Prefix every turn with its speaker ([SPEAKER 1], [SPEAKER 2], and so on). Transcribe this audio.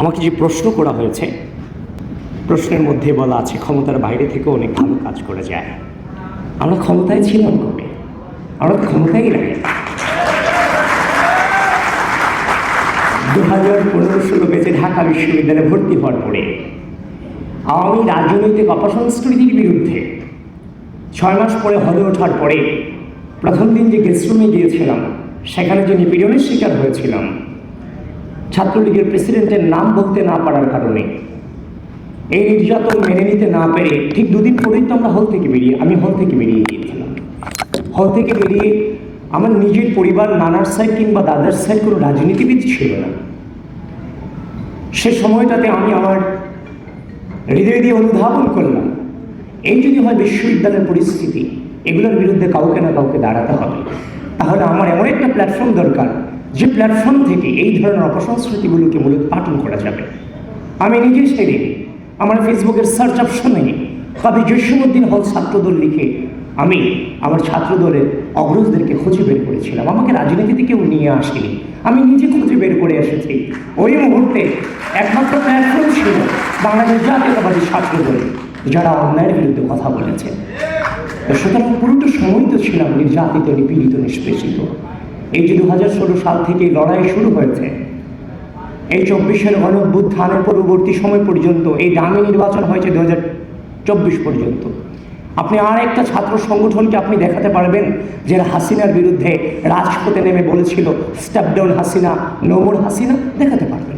[SPEAKER 1] আমাকে যে প্রশ্ন করা হয়েছে, প্রশ্নের মধ্যে বলা আছে, ক্ষমতার বাইরে থেকে অনেক ভালো কাজ করে যায়। আমরা ক্ষমতায় ছিলাম কবে? আমরা তো ক্ষমতায় নাই। দু হাজার পনেরো ষোলো বেঁচে ঢাকা বিশ্ববিদ্যালয়ে ভর্তি হওয়ার পরে, আওয়ামী রাজনৈতিক অপসংস্কৃতির বিরুদ্ধে ছয় মাস পরে হলে ওঠার পরে প্রথম দিন যে গেস্ট রুমে গিয়েছিলাম, সেখানে যে নিপীড়নের শিকার হয়েছিলাম ছাত্রলীগের প্রেসিডেন্টের নাম বলতে না পারার কারণে। এই নির্যাতন মেনে নিতে না পেরে ঠিক দুদিন পরেই তো আমরা হল থেকে বেরিয়ে আমি হল থেকে বেরিয়ে গিয়েছিলাম। হল থেকে বেরিয়ে আমার নিজের পরিবার নানার সাইড কিংবা দাদার সাইড কোনো রাজনীতিবিদ ছিল না। সে সময়টাতে আমি আমার হৃদয় দিয়ে অনুধাবন করলাম, এই যদি হয় বিশ্ববিদ্যালয়ের পরিস্থিতি, এগুলোর বিরুদ্ধে কাউকে না কাউকে দাঁড়াতে হবে। তাহলে আমার এমন একটা প্ল্যাটফর্ম দরকার যে প্ল্যাটফর্ম থেকে এই ধরনের অপসংস্কৃতিগুলোকে মূলত পাঠন করা যাবে। আমি নিজে সেদিন আমার ফেসবুকের সার্চ অপশনে কবি জসীমুদ্দিন হল ছাত্রদল লিখে আমি আমার ছাত্রদলের অগ্রজদেরকে খুঁজে বের করেছিলাম। আমাকে রাজনীতিতে কেউ নিয়ে আসেনি। আমি নিজে খুঁজে বের করে এসেছি। ওই মুহূর্তে একমাত্র প্ল্যাটফর্ম ছিল বাংলাদেশ জাতীয়তাবাদী ছাত্রদল, যারা অন্যায়ের বিরুদ্ধে কথা বলেছে। সুতরাং পুরোটা সময় তো ছিলাম নির্যাতিত নিপীড়িত, নিষ্পেষিত। এই যে দু সাল থেকে লড়াই শুরু হয়েছে, এই চব্বিশের গণভ্যুত্থানের পরবর্তী সময় পর্যন্ত এই দামি নির্বাচন হয়েছে দু চব্বিশ পর্যন্ত। আপনি আর একটা ছাত্র সংগঠনকে আপনি দেখাতে পারবেন যারা হাসিনার বিরুদ্ধে রাজপথে নেমে বলেছিল স্টেপ হাসিনা নোমর হাসিনা, দেখাতে পারবেন।